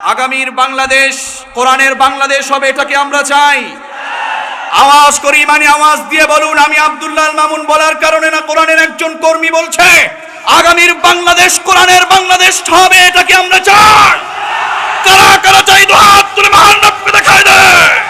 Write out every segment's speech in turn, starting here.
আগামীর বাংলাদেশ, কোরআনের বাংলাদেশ হবে, এটাকে আমরা চাই। আওয়াজ করি মানে আওয়াজ দিয়ে বলুন, আমি আব্দুল্লাহ মামুন বলার কারণে না, কোরআনের একজন কর্মী বলছে, আগামীর বাংলাদেশ, কোরআনের বাংলাদেশ হবে, এটাকে আমরা চাই। কারা কারা চাই তো হাত তুলে দেখায় দেয়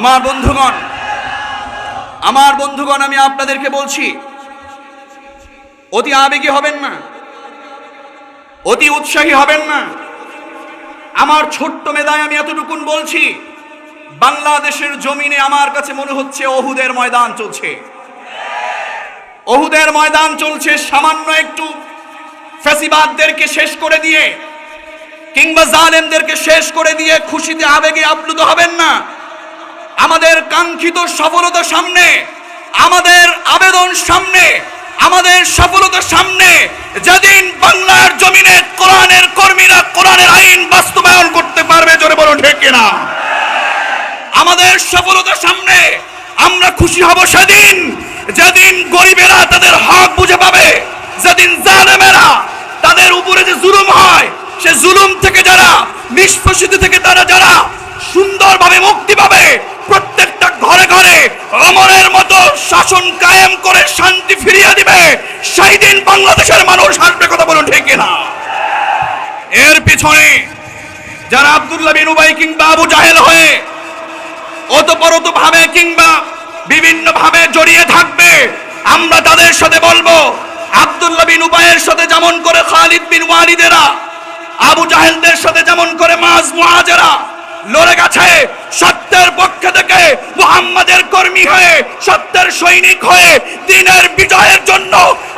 আমার বন্ধুগণ আমার বন্ধুগণ, আমি আপনাদেরকে বলছি, অতি আবেগী হবেন না, অতি উৎসাহী হবেন না। আমার ছোট্ট মেধায় আমি এতটুকুন বলছি, বাংলাদেশের জমিনে আমার কাছে মনে হচ্ছে অহুদের ময়দান চলছে। অহুদের ময়দান চলছে সামান্য একটু ফ্যাসিবাদদেরকে শেষ করে দিয়ে, কিংবা জালেমদেরকে শেষ করে দিয়ে খুশিতে আবেগে আপ্লুত হবেন না। আমাদের কাঙ্ক্ষিত সফলতা সামনে, আমাদের আবেদন সামনে, আমাদের সফলতা সামনে, যেদিন বাংলার জমিনে কোরআনের কর্মীরা কোরআনের আইন বাস্তবায়ন করতে পারবে, জোরে বলো ঠিক না আমাদের সফলতা সামনে, আমরা খুশি হব সেদিন, যেদিন গরিবেরা তাদের হক বুঝে পাবে, যেদিন জালেমেরা তাদের উপরে যে জুলুম হয়, সে জুলুম থেকে যারা, নিষ্পেষিত থেকে তারা যারা সুন্দরভাবে মুক্তি পাবে ঘরে ঘরে অমরের মতো শাসন কায়েম করে শান্তি ফিরিয়ে দিবে, সেই দিন বাংলাদেশের মানুষ আসবে কথা বলুন ঠিক না এর পিছনে যারা আব্দুল্লাহ বিন উবাই কিংবা আবু জাহেল হয়ে ওতপরত ভাবে কিংবা বিভিন্ন ভাবে জড়িয়ে থাকবে, আমরা তাদের সাথে বলব, আব্দুল্লাহ বিন উবাইয়ের সাথে যেমন করে খালিদ বিন ওয়ালিদেরা, আবু জাহেলদের সাথে যেমন করে মাজ মুআজেরা, লড়ে গেছে সত্যের পক্ষে থেকে মুহাম্মাদের কর্মী হয়ে সত্যের সৈনিক হয়ে দিনের বিজয়ের জন্য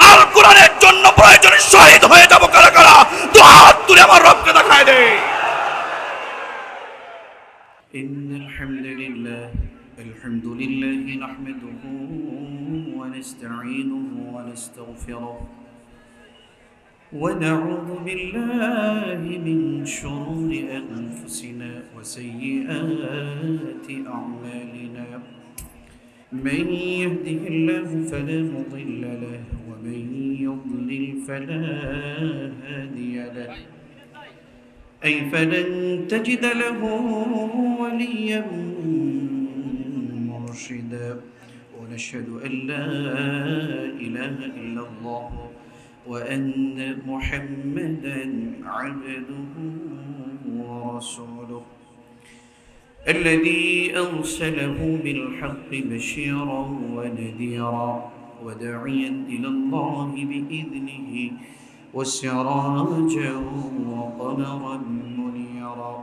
আল কোরআনের জন্য প্রয়োজনে শহীদ হয়ে যাব কারা কারা তো হাত তুলে আমার রবকে দেখায় দেয় إن الحمد لله الحمد لله نحمده ونستعينه ونستغفره ونعوذ بالله من شرور أنفسنا وسيئات أعمالنا. من يهده الله فلا مضل له ومن يضلل فلا هادي له. أي فلن تجد له وليا مرشدا. ونشهد أن لا إله إلا الله. وأن محمدا عبده ورسوله الذي أرسله بالحق بشيرا ونذيرا وداعيا إلى الله بإذنه وسراجا وقمرا منيرا.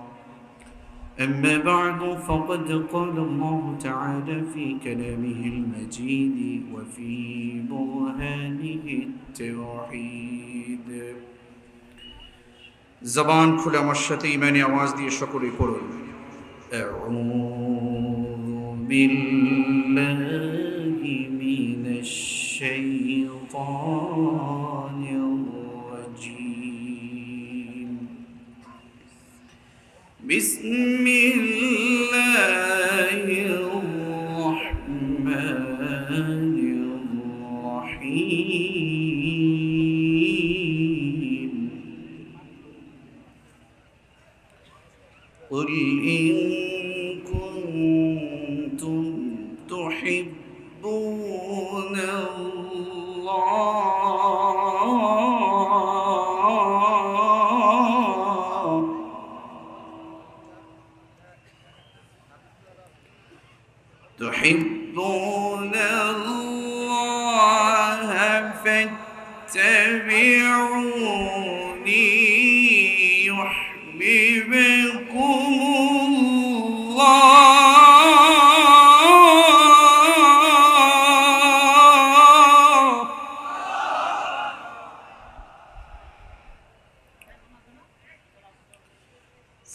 أما بعد فقد قال الله تعالى في كلامه المجيد وفي برهانه التوحيد জবান খুলে আমার সাথে ইমানি আওয়াজ দিয়ে সকলেই পড়ুন أعوذ بالله من الشيطان الرجيم بسم الله إن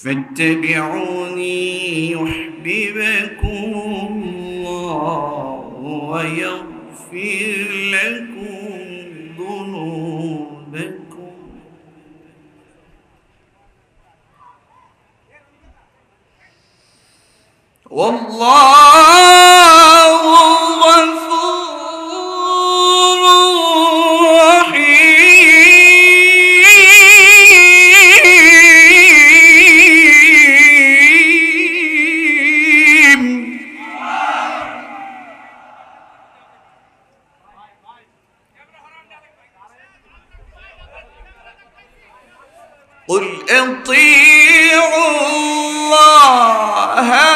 فاتبعوني يحببكم الله ويغفر لكم ذنوبكم. والله قل أطيعوا الله.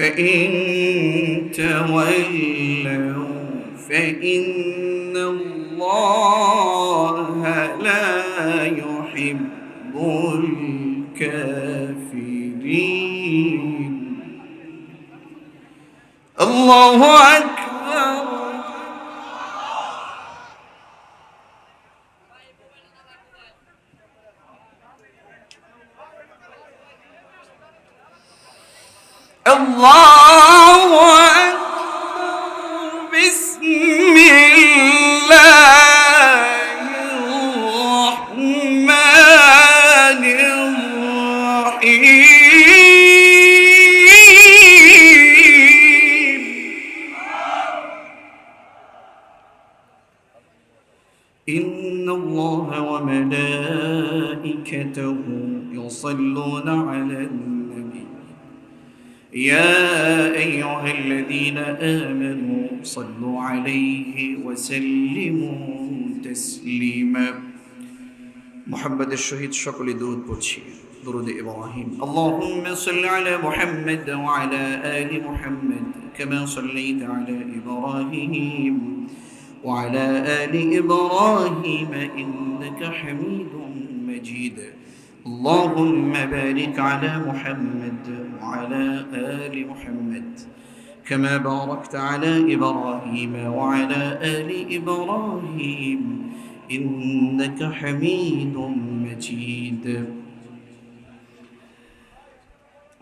فإن تولوا فإن الله لا يحب الكافرين. الله أكبر. الله محمد الشهيد شكل درود بوتشي درود إبراهيم اللهم صل على محمد وعلى آل محمد كما صليت على إبراهيم وعلى آل إبراهيم إنك حميد مجيد اللهم بارك على محمد وعلى آل محمد كما باركت على إبراهيم وعلى آل إبراهيم إنك حميد مجيد.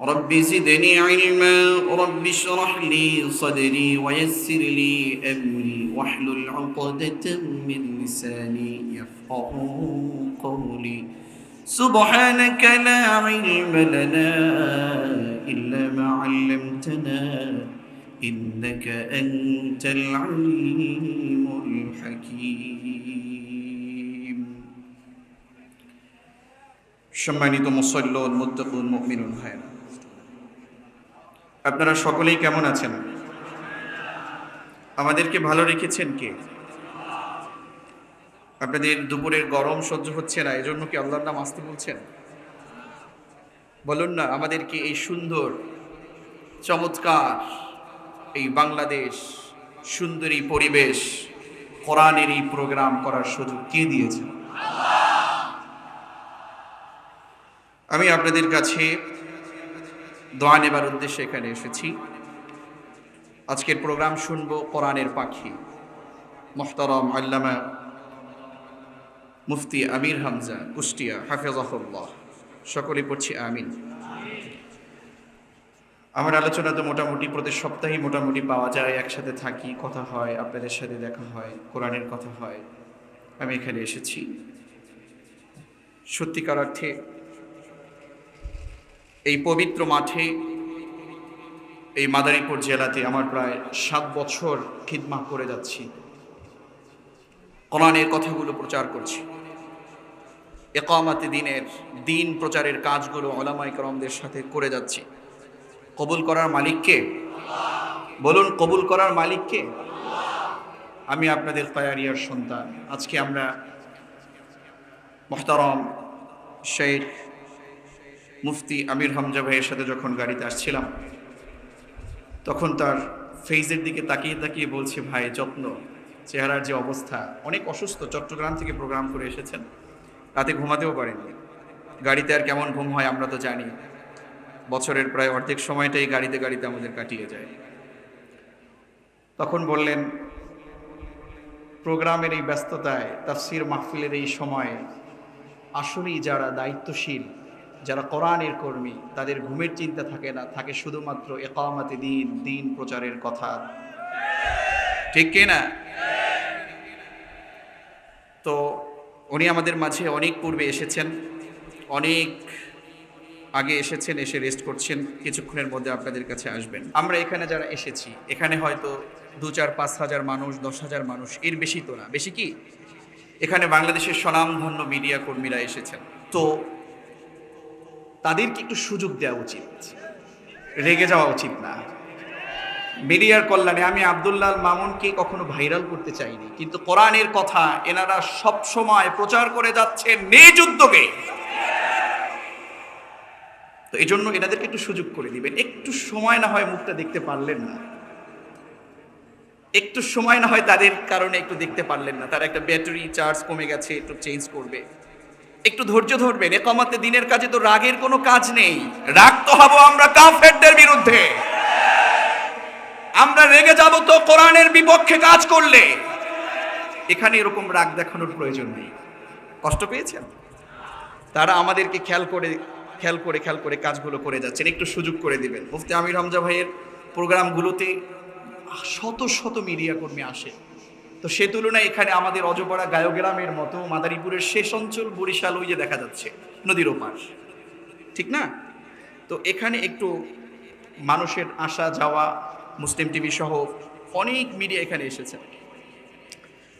رب زدني علما رب اشرح لي صدري ويسر لي أمري واحلل عقدة من لساني يفقه قولي. سبحانك لا علم لنا إلا ما علمتنا إنك أنت العليم الحكيم. সম্মানিত মুসল্লুন মুত্তাকুন মুমিনুন ভাইরা আপনারা সকলেই কেমন আছেন? আমাদেরকে ভালো রেখেছেন কে? আপনাদের দুপুরের গরম সহ্য হচ্ছে না, এজন্য কি আল্লাহর নাম আসতে বলছেন? বলুন না, আমাদেরকে এই সুন্দর, চমৎকার এই বাংলাদেশ সুন্দরী পরিবেশ কোরআনের এই প্রোগ্রাম করার সুযোগ কে দিয়েছে? আমি আপনাদের কাছে দোয়া নেবার উদ্দেশ্যে এখানে এসেছি। আজকের প্রোগ্রাম শুনব কোরআনের পাখি। মোহতারম আল্লামা মুফতি আমির হামজা, কুষ্টিয়া, হাফেজাহুল্লাহ। সকলে পড়ছি আমিন। আমার আলোচনা তো মোটামুটি প্রতি সপ্তাহেই মোটামুটি পাওয়া যায়, একসাথে থাকি, কথা হয়, আপনাদের সাথে দেখা হয়, কোরআনের কথা হয়। আমি এখানে এসেছি। সত্যিকার অর্থে এই পবিত্র মাঠে, এই মাদারীপুর জেলাতে আমার প্রায় সাত বছর খিদমা করে যাচ্ছি। কোরআনের কথাগুলো প্রচার করছি। একামাতে দিনের, দিন প্রচারের কাজগুলো ওলামাই করমদের সাথে করে যাচ্ছি। কবুল করার মালিককে? বলুন, কবুল করার মালিককে? আমি আপনাদের পায়ারিয়ার সন্তান। আজকে আমরা মোহতারম শেখ মুফতি আমির হামজা ভাইয়ের সাথে যখন গাড়িতে আসছিলাম, তখন তার ফেজের দিকে তাকিয়ে তাকিয়ে বলছে, ভাই, যত্ন। চেহারার যে অবস্থা, অনেক অসুস্থ। চট্টগ্রাম থেকে প্রোগ্রাম করে এসেছেন। রাতে ঘুমাতেও পারেননি। গাড়িতে আর কেমন ঘুম হয় আমরা তো জানি। বছরের প্রায় অর্ধেক সময়টাই গাড়িতে গাড়িতে আমাদের কাটিয়ে যায়। তখন বললেন, প্রোগ্রামের এই ব্যস্ততায়, তাফসির মাহফিলের এই সময়ে আসলেই যারা দায়িত্বশীল যারা কোরআনের কর্মী, তাদের ঘুমের চিন্তা থাকে না, থাকে শুধুমাত্র একামাতে দিন দিন প্রচারের কথা। ঠিক কিনা তো উনি আমাদের মাঝে অনেক পূর্বে এসেছেন, অনেক আগে এসেছেন, এসে রেস্ট করছেন, কিছুক্ষণের মধ্যে আপনাদের কাছে আসবেন। আমরা এখানে যারা এসেছি, এখানে হয়তো দু চার, পাঁচ হাজার মানুষ, দশ হাজার মানুষ, এর বেশি তো না, বেশি কি? এখানে বাংলাদেশের স্বনামধন্য মিডিয়া কর্মীরা এসেছেন। তো তাদেরকে একটু সুযোগ দেওয়া উচিত। রেগে যাওয়া উচিত না। মিডিয়ার কল্যাণে আমি আবদুল্লাহ মামুনকে কখনো ভাইরাল করতে চাইনি। কিন্তু কোরআনের কথা এনারা সব সময় প্রচার করে যাচ্ছে নিজ উদ্যোগে। তো এই জন্য এনাদেরকে একটু সুযোগ করে দিবেন। একটু সময় না হয় মুখটা দেখতে পারলেন না। একটু সময় না হয় তাদের কারণে একটু দেখতে পারলেন না। তার একটা ব্যাটারি চার্জ কমে গেছে, একটু চেঞ্জ করবে। একটু ধৈর্য ধরবেন, একামাতে দিনের কাজে তো রাগের কোনো কাজ নেই। রাগ তো হব আমরা কাফেরদের বিরুদ্ধে। আমরা রেগে যাব তো কোরআনের বিপক্ষে কাজ করলে। এখানে এরকম রাগ দেখানোর প্রয়োজন নেই। কষ্ট পেয়েছেন? তারা আমাদেরকে খেয়াল করে খেয়াল করে খেয়াল করে কাজগুলো করে যাচ্ছেন। একটু সুযোগ করে দিবেন। মুফতি আমির হামজা ভাইয়ের প্রোগ্রামগুলোতে শত শত মিডিয়া কর্মী আসে। তো সে তুলনায় এখানে আমাদের অজপাড়া গায়োগ্রামের মতো মাদারীপুরের শেষ অঞ্চল বরিশাল ওই যে দেখা যাচ্ছে, নদীর ওপার ঠিক না? তো এখানে একটু মানুষের আসা যাওয়া, মুসলিম টিভি সহ অনেক মিডিয়া এখানে এসেছেন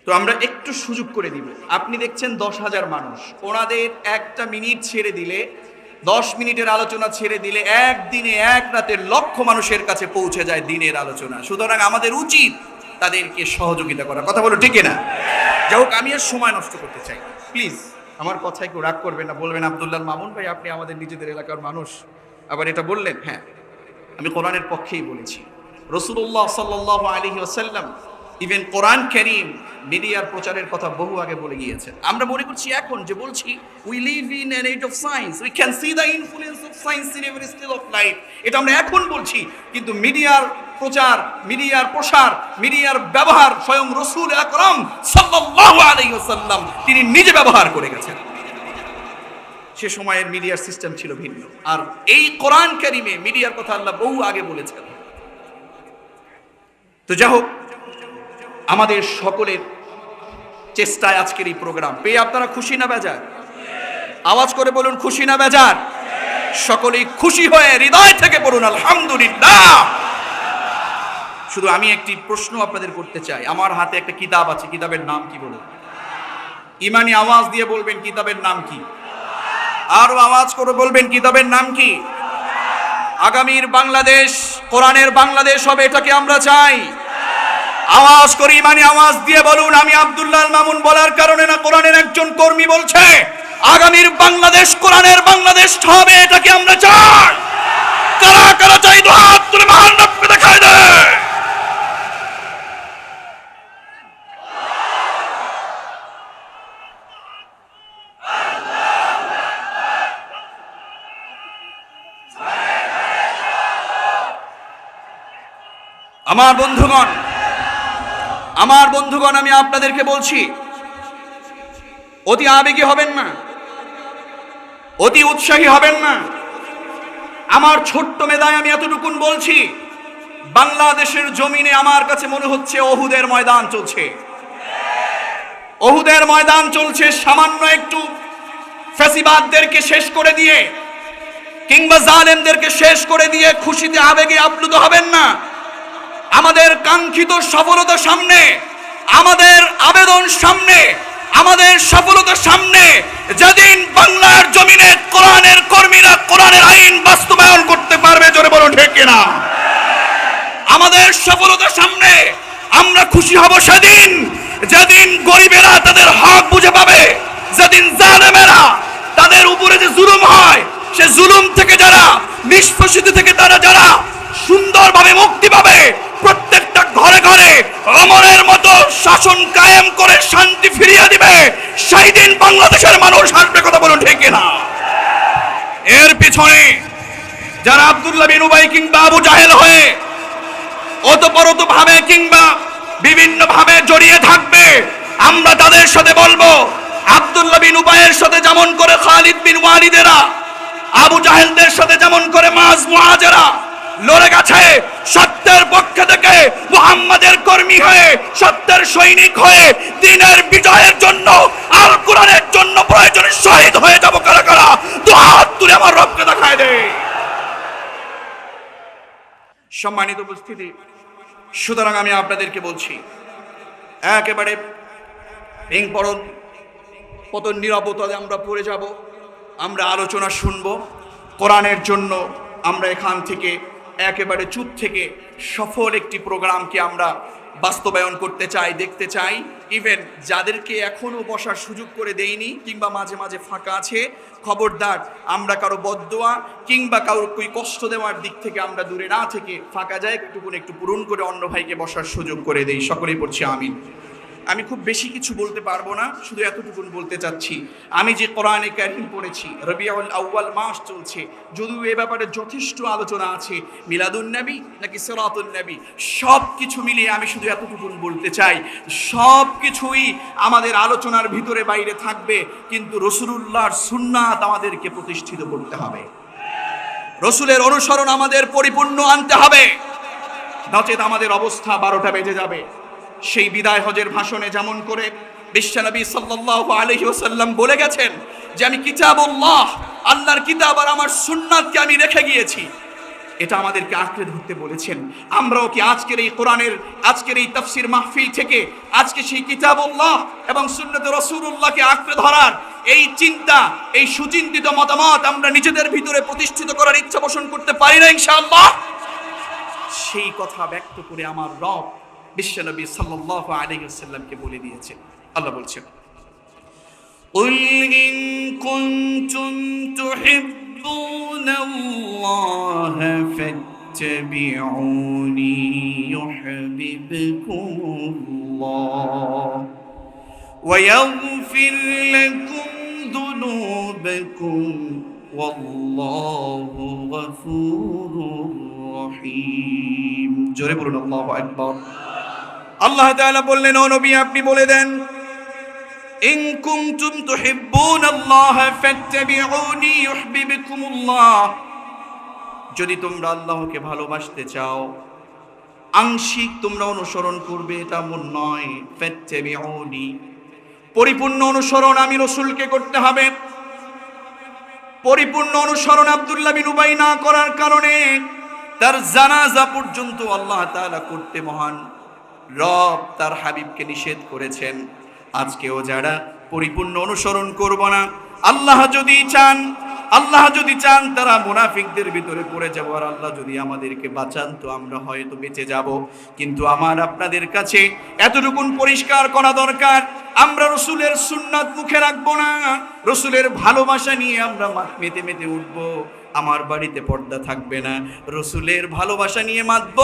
তো আমরা একটু সুযোগ করে দিব। আপনি দেখছেন দশ হাজার মানুষ। ওনাদের একটা মিনিট ছেড়ে দিলে, দশ মিনিটের আলোচনা ছেড়ে দিলে একদিনে এক রাতে লক্ষ মানুষের কাছে পৌঁছে যায় দিনের আলোচনা। সুতরাং আমাদের উচিত তাদেরকে সহযোগিতা করা কথা বলো, ঠিক না যাই হোক, আমি আর সময় নষ্ট করতে চাই প্লিজ আমার কথায় কেউ রাগ করবেন না বলবেন আবদুল্লাহ, মামুন ভাই, আপনি আমাদের নিজেদের এলাকার মানুষ। আবার এটা বললেন হ্যাঁ আমি কোরআনের পক্ষেই বলেছি। রসুল্লাহ সাল্লাহ আলী ওসাল্লাম ইভেন কোরআন করিম মিডিয়ার প্রচারের কথা বহু আগে বলে গিয়েছেন। আমরা মনে করছি এখন যে বলছি we live in an age of science we can see the influence of science in every still of life এটা আমরা এখন বলছি, কিন্তু মিডিয়ার প্রচার, মিডিয়ার প্রসার, মিডিয়ার ব্যবহার স্বয়ং রসুল আকরম সাল্লাল্লাহু আলাইহি ওয়াসাল্লাম তিনি নিজে ব্যবহার করে গেছেন। সে সময়ের মিডিয়ার সিস্টেম ছিল ভিন্ন। আর এই কোরআন কারিমে মিডিয়ার কথা আল্লাহ বহু আগে বলেছেন। তো যাই হোক, আমাদের সকলের চেষ্টায় আজকের এই প্রোগ্রাম। পেয়ে আপনারা খুশি না বেজার? আওয়াজ করে বলুন, খুশি না বেজার? সকলেই খুশি হয়ে হৃদয় থেকে বলুন আলহামদুলিল্লাহ। শুধু আমি একটি প্রশ্ন আপনাদের করতে চাই। আমার হাতে একটা কিতাব আছে, কিতাবের নাম কি বলুন? ইমানি আওয়াজ দিয়ে বলবেন, কিতাবের নাম কি? আরও আওয়াজ করে বলবেন, কিতাবের নাম কি? আগামীর বাংলাদেশ, কোরআনের বাংলাদেশ হবে এটাকে আমরা চাই? আওয়াজ করি মানে আওয়াজ দিয়ে বলুন, আমি আব্দুল্লাহ মামুন বলার কারণে না, কোরআনের একজন কর্মী বলছে, আগামীর বাংলাদেশ, কোরআনের বাংলাদেশ হবে এটাকে আমরা চাই? কারা কারা চাই? হাত তুলে মহান দেখায় দেয়। আমার বন্ধুগণ আমার বন্ধুগণ, আমি আপনাদেরকে বলছি, অতি আবেগী হবেন না, অতি উৎসাহী হবেন না। আমার ছোট্ট মেদায় আমি এতটুকুন বলছি, বাংলাদেশের জমিনে আমার কাছে মনে হচ্ছে অহুদের ময়দান চলছে। অহুদের ময়দান চলছে সামান্য একটু ফ্যাসিবাদদেরকে শেষ করে দিয়ে, কিংবা জালেমদেরকে শেষ করে দিয়ে খুশিতে আবেগে আপ্লুত হবেন না। আমাদের কাঙ্ক্ষিত সফলতা সামনে, আমাদের আবেদন সামনে, আমাদের সফলতা সামনে, যেদিন বাংলার জমিনে কোরআনের কর্মীরা কোরআনের আইন বাস্তবায়ন করতে পারবে, জোরে বলো ঠিক কিনা? আমাদের সফলতা সামনে, আমরা খুশি হব সেদিন, যেদিন গরিবেরা তাদের হক বুঝে পাবে, যেদিন জালেমেরা তাদের উপরে যে জুলুম হয়, সে জুলুম থেকে যারা, নিষ্পেষিত থেকে তারা যারা সুন্দরভাবে মুক্তি পাবে প্রত্যেকটা ঘরে ঘরে অমরের মতো শাসন কায়েম করে শান্তি ফিরিয়ে দিবে, সেই দিন বাংলাদেশের মানুষ হাসবে, কথা বলুন ঠিক না এর পিছনে যারা আব্দুল্লাহ বিন উবাই কিংবা আবু জাহেল হয়ে ওতপরত ভাবে কিংবা বিভিন্ন ভাবে জড়িয়ে থাকবে, আমরা তাদের সাথে বলব, আব্দুল্লাহ বিন উবাইয়ের সাথে যেমন করে খালিদ বিন ওয়ালিদেরা, আবু জাহেলদের সাথে যেমন করে মাজ মুআজেরা লড়ে গেছে। সত্যের পক্ষে থেকে মুহাম্মাদের কর্মী হয়ে, সত্যের সৈনিক হয়ে, দিনের বিজয়ের জন্য আল কোরআনের জন্য প্রয়োজনে শহীদ হয়ে যাব কারা কারা? তো হাত তুলে আমার রবকে দেখায় দেয় সম্মানিত উপস্থিতি, সুতরাং আমি আপনাদেরকে বলছি, একেবারে পড়ন কত নিরাপত্তায় আমরা পড়ে যাব, আমরা আলোচনা শুনব, কোরআনের জন্য আমরা এখান থেকে একেবারে চুপ থেকে সফল একটি প্রোগ্রামকে আমরা বাস্তবায়ন করতে চাই, দেখতে চাই। ইভেন যাদেরকে এখনও বসার সুযোগ করে দেইনি কিংবা মাঝে মাঝে ফাঁকা আছে, খবরদার, আমরা কারও বদদোয়া কিংবা কারোর কই কষ্ট দেওয়ার দিক থেকে আমরা দূরে না থেকে ফাঁকা জায়গাটুকুন একটু পূরণ করে অন্য ভাইকে বসার সুযোগ করে দেই। সকলেই পড়ছি আমিন। আমি খুব বেশি কিছু বলতে পারব না, শুধু এতটুকুন বলতে চাচ্ছি। আমি যে কোরআনে কারিম পড়েছি রবিউল আউয়াল মাস চলছে, যদিও এ ব্যাপারে যথেষ্ট আলোচনা আছে, মিলাদুন নবী নাকি সিরাতুন নবী সব কিছু মিলিয়ে আমি শুধু এতটুকুন বলতে চাই। সব কিছুই আমাদের আলোচনার ভিতরে বাইরে থাকবে, কিন্তু রসুলুল্লাহর সুন্নাত আমাদেরকে প্রতিষ্ঠিত করতে হবে। রসুলের অনুসরণ আমাদের পরিপূর্ণ আনতে হবে। নচেত আমাদের অবস্থা বারোটা বেজে যাবে। সেই বিদায় হজের ভাষণে যেমন করে বিশ্বনবী সাল্লাল্লাহু আলাইহি ওয়াসাল্লাম বলে গেছেন যে আমি কিতাবুল্লাহ, আল্লাহর কিতাব আর আমার সুন্নাতকে আমি রেখে গিয়েছি। এটা আমাদেরকে আঁকড়ে ধরতে বলেছেন। আমরাও কি আজকের এই কোরআনের, আজকের এই তাফসির মাহফিল থেকে আজকে সেই কিতাবুল্লাহ এবং সুন্নত রসুল্লাহকে আঁকড়ে ধরার এই চিন্তা, এই সুচিন্তিত মতামত আমরা নিজেদের ভিতরে প্রতিষ্ঠিত করার ইচ্ছা পোষণ করতে পারি না ইনশাআল্লাহ? সেই কথা ব্যক্ত করে আমার রব বিশ্বনবী সাল্লাল্লাহু আলাইহি ওয়াসাল্লামকে বলে দিয়েছে আল্লাহ বলছেন قل إن كنتم تحبون الله فاتبعوني يحببكم الله ويغفر لكم ذنوبكم والله غفور রহিম জোরে বলুন আল্লাহু আকবার আল্লাহ তাআলা বললেন, ও নবী, আপনি বলে দেন, ইন কুনতুম তুহিব্বুন আল্লাহ ফাত্তাবিউনি ইউহিব্বুকুমুল্লাহ। যদি তোমরা আল্লাহকে ভালোবাসতে চাও, আংশিক তোমরা অনুসরণ করবে, এটা মন নয়, ফাত্তাবিউনি পরিপূর্ণ অনুসরণ আমি রসুলকে করতে হবে। পরিপূর্ণ অনুসরণ আব্দুল্লাহ বিন উবাই না করার কারণে তার জানাজা পর্যন্ত আল্লাহ তাআলা করতে মহান। রব তার হাবিবকে নিষেধ করেছেন। আজকেও যারা পরিপূর্ণ অনুসরণ করব না, আল্লাহ যদি চান, আল্লাহ যদি চান, তারা মুনাফিকদের ভিতরে পড়ে যাব। আর আল্লাহ যদি আমাদেরকে বাঁচান, তো আমরা হয়তো বেঁচে যাব। কিন্তু আমার আপনাদের কাছে এতটুকুন পরিষ্কার করা দরকার, আমরা রসুলের সুন্নাত মুখে রাখব না। রসুলের ভালোবাসা নিয়ে আমরা মা- মেতে মেতে উঠবো। আমার বাড়িতে পর্দা থাকবে না। রসুলের ভালোবাসা নিয়ে মাতব,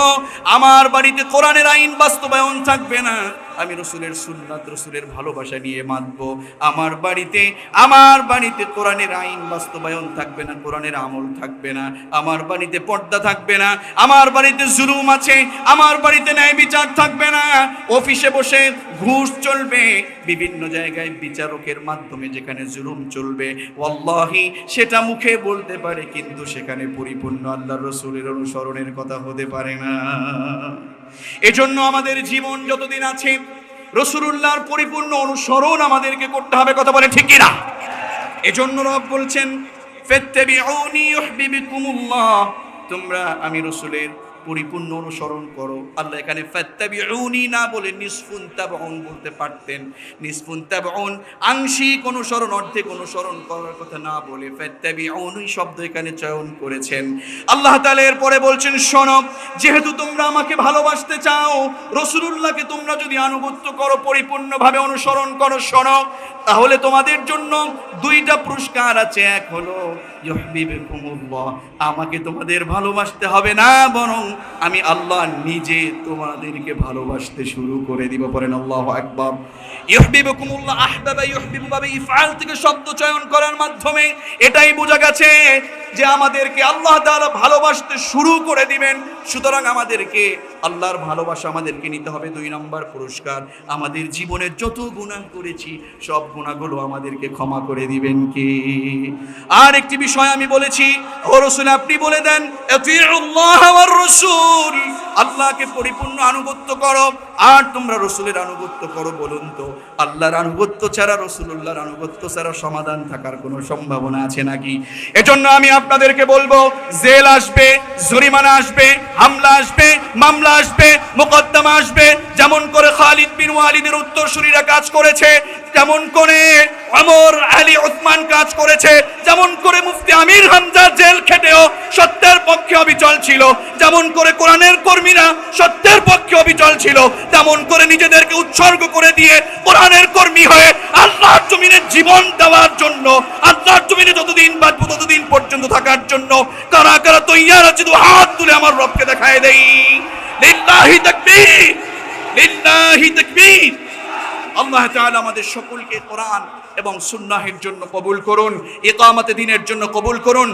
আমার বাড়িতে কোরআনের আইন বাস্তবায়ন থাকবে না। আমি রসুলের সুন্নাত, রসুলের ভালোবাসা নিয়ে মানব। আমার বাড়িতে আমার বাড়িতে কোরআনের আইন বাস্তবায়ন থাকবে না, কোরআনের আমল থাকবে না। আমার বাড়িতে পর্দা থাকবে না, আমার বাড়িতে জুলুম আছে, আমার বাড়িতে ন্যায় বিচার থাকবে না। অফিসে বসে ঘুষ চলবে, বিভিন্ন জায়গায় বিচারকের মাধ্যমে যেখানে জুলুম চলবে। ওয়াল্লাহি, সেটা মুখে বলতে পারে, কিন্তু সেখানে পরিপূর্ণ আল্লাহ রসুলের অনুসরণের কথা হতে পারে না। এজন্য আমাদের জীবন যতদিন আছে রসুরুল্লাহর পরিপূর্ণ অনুসরণ আমাদেরকে করতে হবে, কথা বলে ঠিক কিনা? এজন্য রব বলছেন তোমরা আমি রসুলের পরিপূর্ণ অনুসরণ করো। আল্লাহ এখানে ফাত্তাবিউনি না বলে নিসফুন তাবউন বলতে পারতেন। নিসফুন তাবউন আংশিক অনুসরণ, অর্ধেক অনুসরণ করার কথা না বলে ফাত্তাবিউনি শব্দ এখানে চয়ন করেছেন। আল্লাহ তাআলা এরপরে বলছেন, শোনো, যেহেতু তোমরা আমাকে ভালোবাসতে চাও, রসুলুল্লাহকে তোমরা যদি আনুগত্য করো, পরিপূর্ণভাবে অনুসরণ করো, শোনো, তাহলে তোমাদের জন্য দুইটা পুরস্কার আছে। এক হলো ইউহিব্বুকুমুল্লাহ, আমাকে তোমাদের ভালোবাসতে হবে না, বরং আমি আল্লাহ নিজে তোমাদেরকে ভালোবাসতে শুরু করে দিব। পরেন আল্লাহ আকবার। ইউহিব্বুকুমুল্লাহ আহবাবা ইউহিব্বু বাবে ইফআল থেকে শব্দ চয়ন করার মাধ্যমে এটাই বোঝা গেছে যে আমাদেরকে আল্লাহ তাআলা ভালোবাসতে শুরু করে দিবেন, সুতরাং আমাদেরকে আল্লাহর ভালোবাসা আমাদেরকে নিতে হবে, দুই নম্বর পুরস্কার। আমাদের জীবনে যত গুণা করেছি, সব গুণাগুলো আমাদেরকে ক্ষমা করে দিবেন কি? আর একটি বিষয় আমি বলেছি, ও রসুল আপনি বলে দেন আল্লাহকে পরিপূর্ণ আনুগত্য করো। আর তোমরা রসুলের আনুগত্য করো বলুন তো। আল্লাহর আনুগত্য ছাড়া রসুল্লাহর আনুগত্য ছাড়া সমাধান থাকার কোনো সম্ভাবনা আছে নাকি? এজন্য আমি আপনাদেরকে বলব, জেল আসবে, জরিমানা আসবে, হামলা আসবে, মামলা আসবে, মোকদ্দমা আসবে। যেমন করে খালিদ বিন ওয়ালিদের উত্তরসূরিরা কাজ করেছে যেমন করে অমর আলী ওসমান কাজ করেছে, যেমন করে মুফতি আমির হামজা জেল খেটেও সত্যের পক্ষে অবিচল ছিল, যেমন করে কোরআনের কর্মীরা সত্যের পক্ষে অবিচল ছিল, তেমন করে নিজেদেরকে উৎসর্গ করে দিয়ে কোরআনের কর্মী হয়ে আল্লাহর জমিনে জীবন দেওয়ার জন্য, আল্লাহর জমিনে যতদিন বাঁচবো ততদিন পর্যন্ত থাকার জন্য কারা কারা তৈয়ার আছে হাত তুলে আমার রবকে দেখায় দেই। লিল্লাহি তাকবীর লিল্লাহি তাকবীর। আল্লাহ তাআলা আমাদের সকলকে কোরআন এবং সুন্নাহের জন্য কবুল করুন ইকামতে দিনের জন্য কবুল করুন